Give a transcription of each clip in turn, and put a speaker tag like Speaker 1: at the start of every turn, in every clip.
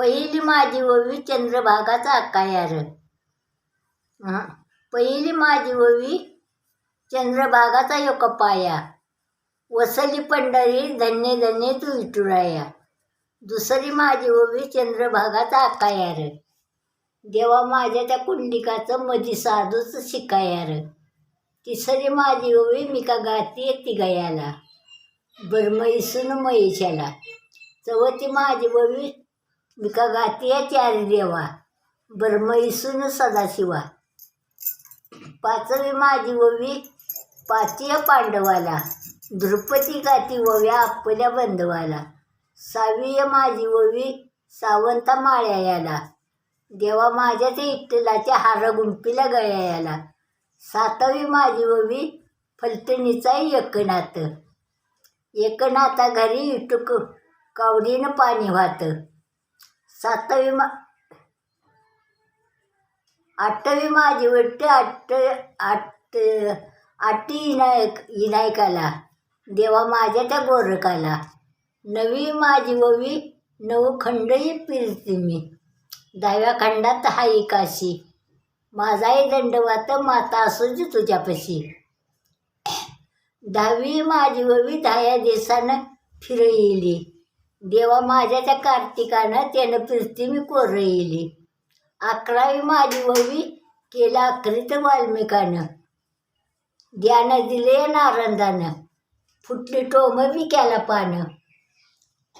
Speaker 1: पहिली माझी ओवी चंद्रभागाचा आकायार हां? पहिली माझी ओवी चंद्रभागाचा एक पाया. वसली पंढरी धन्य धन्य तू विठुराया. दुसरी माझी ओवी चंद्रभागाचा आकायार देवा माझ्या त्या कुंडिकाचं मधी साधूच शिकायार तिसरी माझी ओवी मी का गाती ती गयाला. बरमईसून महेशाला. चौथी माझी ओवी विका का गाती चारी देवा. सदाशिवा. पाचवी माझी ओवी पाचीय पांडवाला. द्रुपदी गाती ओव्या आपल्या बंधवाला. सावीय माझी ओवी माळ्या याला. देवा माझ्या ते इट्टलाच्या हार गुंपीला गळ्या याला. सातवी माझी ओवी फलटणीचा एकनाथ. एकनाथा घरी इटुक कावडीनं पाणी वाहतं. सातवी मा आठवी माझी वाटते आठ आठ आठी विनायक विनायकाला देवा माझ्या त्या गोरकाला नवी माझी ववी नऊ खंडही फिरते मी. दहाव्या खंडात हाई काशी. माझाही दंडवात माता असू तुझ्यापाशी. दहावी माझी ववी दहाव्या दिवसानं फिरईली देवा माझ्या त्या कार्तिकानं त्यानं फिरती मी कोरईली अकरावी माझी ओवी केला अकरीत वाल्मिकानं. द्यानं दिले नारंदानं. फुटली टोम बी केला पानं.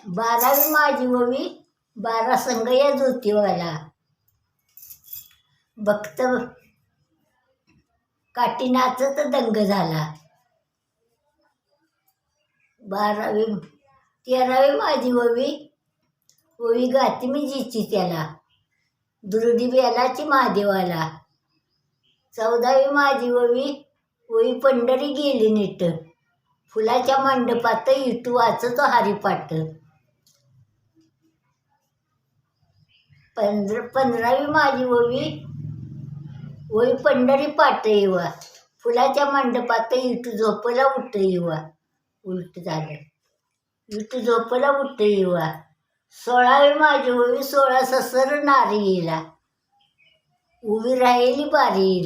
Speaker 1: बारावी माझी ओवी बारा संघ या ज्योतिवाला. भक्त काठी नाचत दंग झाला. बारावी तेरावी माझी ओवी ओवी गाती मी जिची त्याला. दुर्डी बेलाची महादेवाला. चौदावी माझी ओवी ओवी पंढरी गेली नीट. फुलाच्या मंडपात इटू वाचतो हरिपाट पंधरा पंधरावी माझी ओवी ओवी पंढरी पाट येवा. फुलाच्या मंडपात इटू झोपला उठ येवा. उलट झालं. इटू झोपला उठ येवा सोळावी माझी होवी सोळा ससर नारी उभी राहिली बारी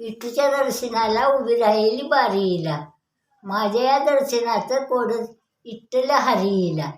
Speaker 1: विठूच्या दर्शनाला उभी राहिली बारी माझ्या या दर्शनाचं कोड इट्टला हरीला